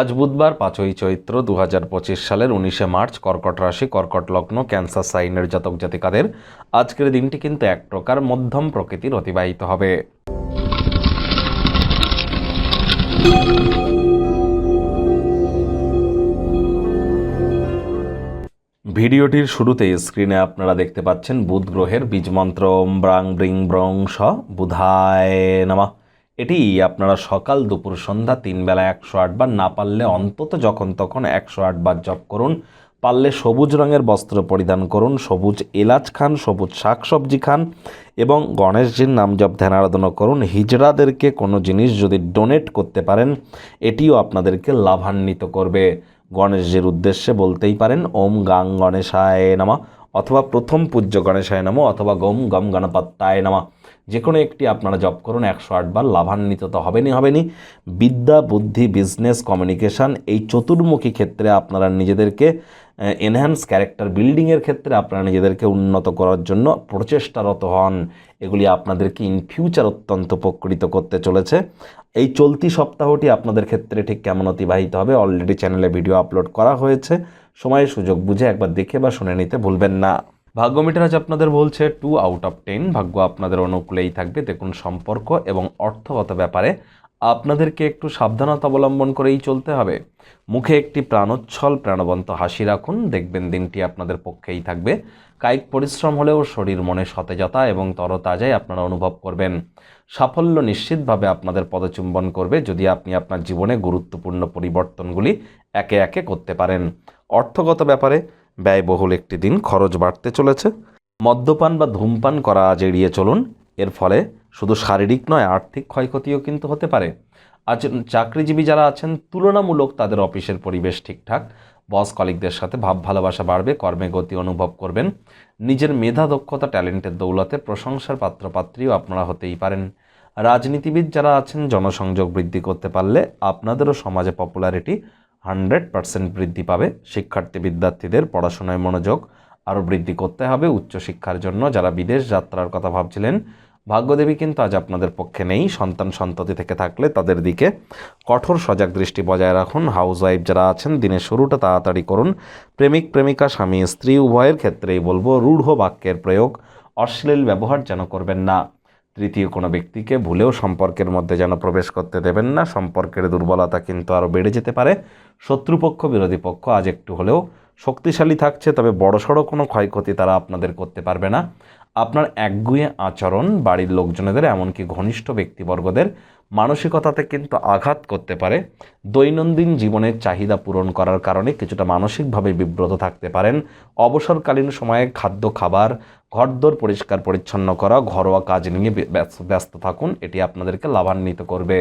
আজ বুধবার পাঁচই চৈত্র দু হাজার পঁচিশ সালের উনিশে মার্চ কর্কট রাশি, কর্কট লগ্ন, ক্যান্সার সাইনের জাতক জাতিকাদের আজকের দিনটি কিন্তু এক প্রকার মধ্যম প্রকৃতির অতিবাহিত হবে। ভিডিওটির শুরুতে স্ক্রিনে আপনারা দেখতে পাচ্ছেন বুধ গ্রহের বীজমন্ত্র ব্রাং ব্রিং ব্রং স বুধায় নামা। এটি আপনারা সকাল দুপুর সন্ধ্যা তিন বেলা একশো আটবার না পারলে অন্তত যখন তখন একশো আটবার জপ করুন। পারলে সবুজ রঙের বস্ত্র পরিধান করুন, সবুজ এলাচ খান, সবুজ শাকসবজি খান এবং গণেশজির নাম জপ ধ্যান আরাধনা করুন। হিজড়াদেরকে কোনো জিনিস যদি ডোনেট করতে পারেন, এটিও আপনাদেরকে লাভান্বিত করবে। গণেশজির উদ্দেশ্যে বলতেই পারেন, ওম গাং গণেশায় নামা অথবা প্রথম পূজ্য গণেশায় নামো অথবা গম গম গণপত্তায় নামা। যে কোনো একটি আপনারা জব করুন, একশো আটবার লাভান্বিত তো হবেনই হবেনি বিদ্যা, বুদ্ধি বিজনেস কমিউনিকেশান এই চতুর্মুখী ক্ষেত্রে আপনারা নিজেদেরকে এনহ্যান্স ক্যারেক্টার বিল্ডিংয়ের ক্ষেত্রে আপনারা নিজেদেরকে উন্নত করার জন্য প্রচেষ্টারত হন। এগুলি আপনাদেরকে ইন ফিউচার অত্যন্ত উপকৃত করতে চলেছে। এই চলতি সপ্তাহটি আপনাদের ক্ষেত্রে ঠিক কেমন অতিবাহিত হবে অলরেডি চ্যানেলে ভিডিও আপলোড করা হয়েছে। সময় সুযোগ বুঝে একবার দেখে বা শুনে নিতে ভুলবেন না। ভাগ্য মিটার আজ আপনাদের বলছে টু আউট অফ টেন ভাগ্য আপনাদের অনুকূলেই থাকবে। দেখুন সম্পর্ক এবং অর্থগত ব্যাপারে আপনাদেরকে একটু সাবধানতা অবলম্বন করেই চলতে হবে। মুখে একটি প্রাণোচ্ছল, প্রাণবন্ত হাসি রাখুন। দেখবেন দিনটি আপনাদের পক্ষেই থাকবে। কায়িক পরিশ্রম হলেও শরীর মনে সতেজতা এবং তরতাজাই আপনারা অনুভব করবেন। সাফল্য নিশ্চিতভাবে আপনাদের পদচুম্বন করবে যদি আপনি আপনার জীবনে গুরুত্বপূর্ণ পরিবর্তনগুলি একে একে করতে পারেন। অর্থগত ব্যাপারে ব্যয়বহুল একটি দিন খরচ বাড়তে চলেছে। মদ্যপান বা ধূমপান করা আজ এড়িয়ে চলুন। এর ফলে শুধু শারীরিক নয়, আর্থিক ক্ষয়ক্ষতিও কিন্তু হতে পারে। আজ চাকরিজীবী যারা আছেন, তুলনামূলক তাদের অফিসের পরিবেশ ঠিকঠাক। বস কলিকদের সাথে ভাব ভালোবাসা বাড়বে, কর্মে গতি অনুভব করবেন। নিজের মেধা, দক্ষতা, ট্যালেন্টের দৌলতে প্রশংসার পাত্রপাত্রীও আপনারা হতেই পারেন। রাজনীতিবিদ যারা আছেন, জনসংযোগ বৃদ্ধি করতে পারলে আপনাদেরও সমাজে পপুলারিটি হান্ড্রেড পার্সেন্ট বৃদ্ধি পাবে। শিক্ষার্থী বিদ্যার্থীদের পড়াশোনায় মনোযোগ আরও বৃদ্ধি করতে হবে। উচ্চশিক্ষার জন্য যারা বিদেশ যাত্রার কথা ভাবছিলেন, ভাগ্যদেবী কিন্তু আজ আপনাদের পক্ষে নেই। সন্তান সন্ততি থেকে থাকলে তাদের দিকে কঠোর সজাগ দৃষ্টি বজায় রাখুন। হাউস ওয়াইফ যারা আছেন, দিনের শুরুটা তাড়াতাড়ি করুন। প্রেমিক, প্রেমিকা, স্বামী, স্ত্রী, উভয়ের ক্ষেত্রেই বলব, রূঢ় বাক্যের প্রয়োগ অশ্লীল ব্যবহার যেন করবেন না। তৃতীয় কোনো ব্যক্তিকে ভুলেও সম্পর্কের মধ্যে যেন প্রবেশ করতে দেবেন না। সম্পর্কের দুর্বলতা কিন্তু আরও বেড়ে যেতে পারে। শত্রুপক্ষ, বিরোধী পক্ষ আজ একটু হলেও শক্তিশালী থাকছে, তবে বড়সড় কোনো ক্ষয়ক্ষতি তারা আপনাদের করতে পারবে না। আপনার একগুঁয়ে আচরণ বাড়ির লোকজনেদের, এমনকি ঘনিষ্ঠ ব্যক্তিবর্গদের মানসিকতাতে কিন্তু আঘাত করতে পারে। দৈনন্দিন জীবনের চাহিদা পূরণ করার কারণে কিছুটা মানসিকভাবে বিব্রত থাকতে পারেন। অবসরকালীন সময়ে খাদ্য, খাবার, ঘরদোর পরিষ্কার পরিচ্ছন্ন করা, ঘরোয়া কাজ নিয়ে ব্যস্ত থাকুন, এটি আপনাদেরকে লাভান্বিত করবে।